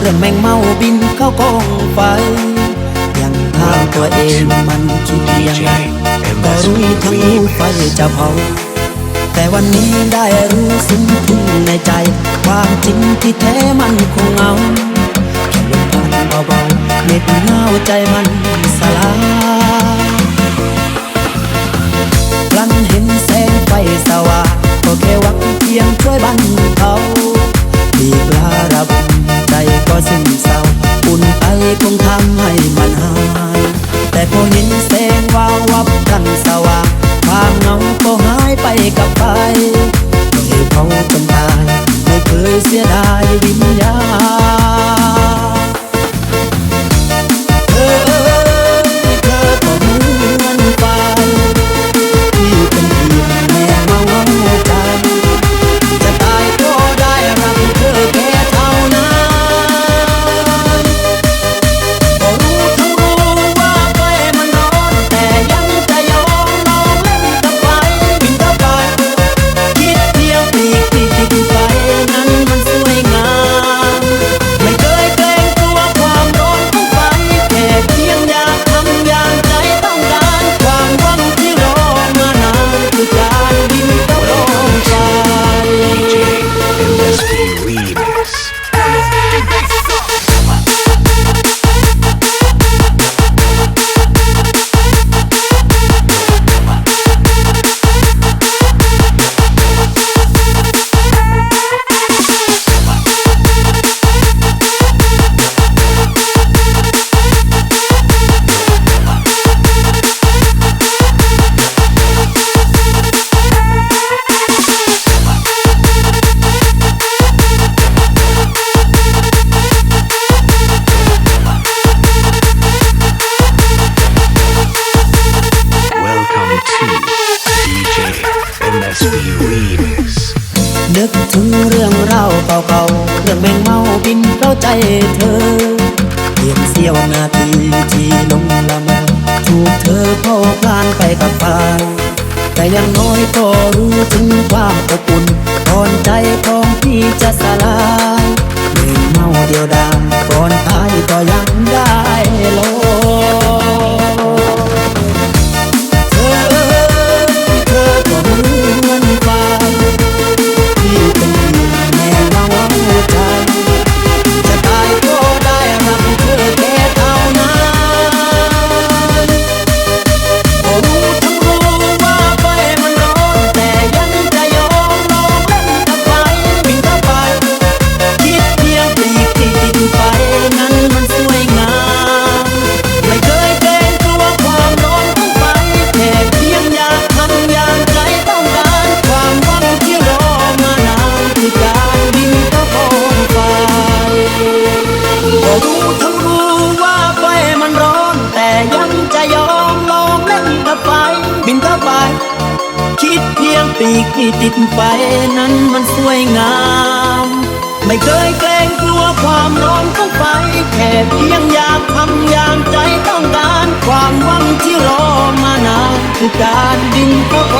เรื่องแมงเมาบินเข้ากองไฟ ยังถามตัวเองมันคิดยังไงก็รู้ทั้งรู้ไฟจะเผา แต่วันนี้ได้รู้ซึ้งถึงในใจ ความจริงที่แท้มันคงเงาแค่ลมพัดเบาๆเหน็บหนาใจมันสลายพลันเห็นแสงไฟสว่างก็แค่วัง เค นึกถึงเรื่องราวเก่าๆเรื่องแมงเมาบินเข้าใจเธอเพียงเสี้ยวนาทีที่ลงละเมอถูกเธอพ่อพลานไปกับฟ้าแต่ยังน้อยก็รู้ถึงความอบอุ่นก่อนใจของพี่จะสลายเมงเมาเดียวดายก่อนตายก็ยังได้ลง ปีกที่ติดไฟนั้นมันสวยงาม ไม่เคยเกรงกลัวความร้อนของไฟแค่เพียงอยากทำอย่างใจต้องการ ความหวังที่รอมานานคือการดินเข้ากอ